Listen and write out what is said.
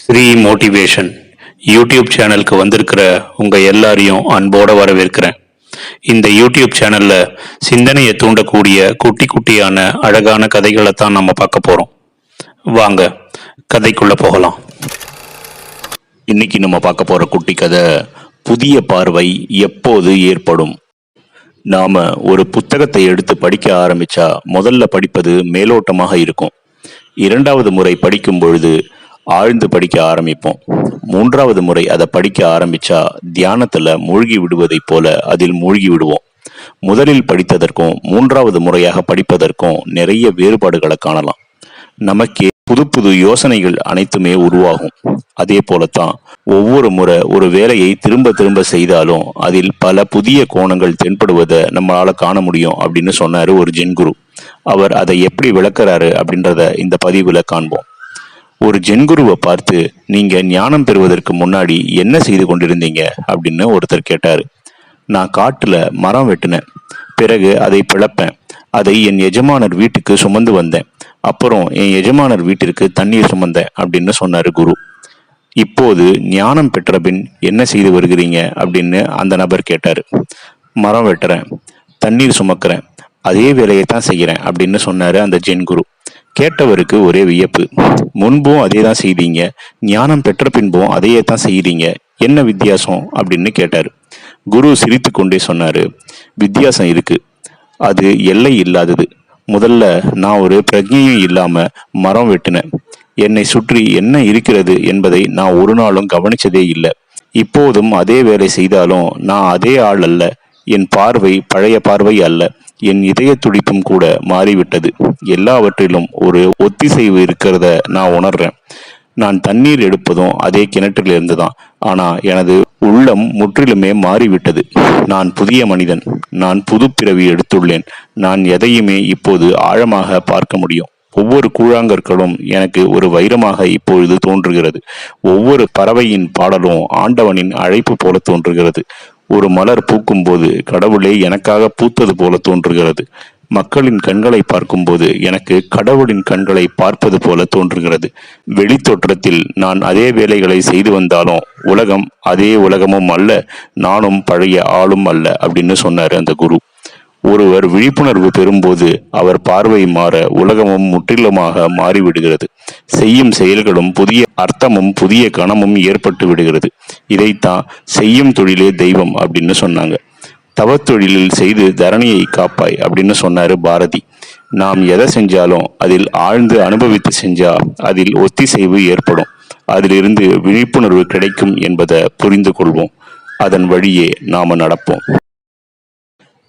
Sri motivation YouTube சேனலுக்கு வந்திருக்கிற உங்கள் எல்லாரையும் அன்போட வரவேற்கிறேன். இந்த யூடியூப் சேனலில் சிந்தனையை தூண்டக்கூடிய குட்டி குட்டியான அழகான கதைகளை தான் நம்ம பார்க்க போகிறோம் வாங்க கதைக்குள்ளே போகலாம். இன்னைக்கு நம்ம பார்க்க போகிற குட்டி கதை புதிய பார்வை எப்போது ஏற்படும்? நாம் ஒரு புத்தகத்தை எடுத்து படிக்க ஆரம்பிச்சா முதல்ல படிப்பது மேலோட்டமாக இருக்கும். இரண்டாவது முறை படிக்கும் பொழுது ஆழ்ந்து படிக்க ஆரம்பிப்போம். மூன்றாவது முறை அதை படிக்க ஆரம்பிச்சா தியானத்துல மூழ்கி விடுவதைப் போல அதில் மூழ்கி விடுவோம். முதலில் படித்ததற்கும் மூன்றாவது முறையாக படிப்பதற்கும் நிறைய வேறுபாடுகளை காணலாம். நமக்கே புது புது யோசனைகள் அனைத்துமே உருவாகும். அதே போலத்தான் ஒவ்வொரு முறை ஒரு வேலையை திரும்ப திரும்ப செய்தாலும் அதில் பல புதிய கோணங்கள் தென்படுவதை நம்மளால காண முடியும் அப்படின்னு சொன்னாரு ஒரு ஜென் குரு அவர் அதை எப்படி விளக்குறாரு அப்படின்றத இந்த பதிவுல காண்போம். ஒரு ஜென்குருவை பார்த்து நீங்க ஞானம் பெறுவதற்கு முன்னாடி என்ன செய்து கொண்டிருந்தீங்க? அப்படின்னு ஒருத்தர் கேட்டாரு. நான் காட்டுல மரம் வெட்டினேன். பிறகு அதை பிளப்பேன். அதை என் எஜமானர் வீட்டுக்கு சுமந்து வந்தேன். அப்புறம் என் எஜமானர் வீட்டிற்கு தண்ணீர் சுமந்தேன் அப்படின்னு சொன்னாரு குரு. இப்போது ஞானம் பெற்ற பின் என்ன செய்து வருகிறீங்க? அப்படின்னு அந்த நபர் கேட்டாரு. மரம் வெட்டுறேன். தண்ணீர் சுமக்கிறேன். அதே வேலையை தான் செய்கிறேன் அப்படின்னு சொன்னாரு அந்த ஜென் குரு. கேட்டவருக்கு ஒரே வியப்பு. முன்பும் அதே தான் செய்தீங்க. ஞானம் பெற்ற பின்பும் அதையே தான் செய்கிறீங்க என்ன வித்தியாசம்? அப்படின்னு கேட்டார். குரு சிரித்து கொண்டே சொன்னார் வித்தியாசம் இருக்கு. அது எல்லை இல்லாதது. முதல்ல நான் ஒரு பிரஜையும் இல்லாமல் மரம் வெட்டினேன். என்னை சுற்றி என்ன இருக்கிறது என்பதை நான் ஒரு நாளும் கவனிச்சதே இல்லை. இப்போதும் அதே வேலை செய்தாலும் நான் அதே ஆள் அல்ல. என் பார்வை பழைய பார்வை அல்ல என் இதய துடிப்பும் கூட மாறிவிட்டது. எல்லாவற்றிலும் ஒரு ஒத்திசைவு இருக்கிறத நான் உணர்றேன். நான் தண்ணீர் எடுப்பதும் அதே கிணற்றிலிருந்து தான் ஆனால் எனது உள்ளம் முற்றிலுமே மாறிவிட்டது. நான் புதிய மனிதன் நான் புது பிறவி எடுத்துள்ளேன். நான் எதையுமே இப்போது ஆழமாக பார்க்க முடியும். ஒவ்வொரு கூழாங்கற்களும் எனக்கு ஒரு வைரமாக இப்பொழுது தோன்றுகிறது. ஒவ்வொரு பறவையின் பாடலும் ஆண்டவனின் அழைப்பு போல தோன்றுகிறது. ஒரு மலர் பூக்கும்போது கடவுளே எனக்காக பூத்தது போல தோன்றுகிறது. மக்களின் கண்களை பார்க்கும்போது எனக்கு கடவுளின் கண்களை பார்ப்பது போல தோன்றுகிறது. வெளித்தோற்றத்தில் நான் அதே வேலைகளை செய்து வந்தாலும் உலகம் அதே உலகமும் அல்ல நானும் பழைய ஆளும் அல்ல அப்படின்னு சொன்னார் அந்த குரு. ஒருவர் விழிப்புணர்வு பெறும்போது அவர் பார்வை மாற உலகமும் முற்றிலுமாக மாறிவிடுகிறது. செய்யும் செயல்களும் புதிய அர்த்தமும் புதிய கணமும் ஏற்பட்டு விடுகிறது. இதைத்தான் செய்யும் தொழிலே தெய்வம் அப்படின்னு சொன்னாங்க. தவத்தொழிலில் செய்து தரணியை காப்பாய் அப்படின்னு சொன்னாரு பாரதி. நாம் எதை செஞ்சாலும் அதில் ஆழ்ந்து அனுபவித்து செஞ்சா அதில் ஒத்திசைவு ஏற்படும். அதிலிருந்து விழிப்புணர்வு கிடைக்கும் என்பதை புரிந்து கொள்வோம். அதன் வழியே நாம நடப்போம்.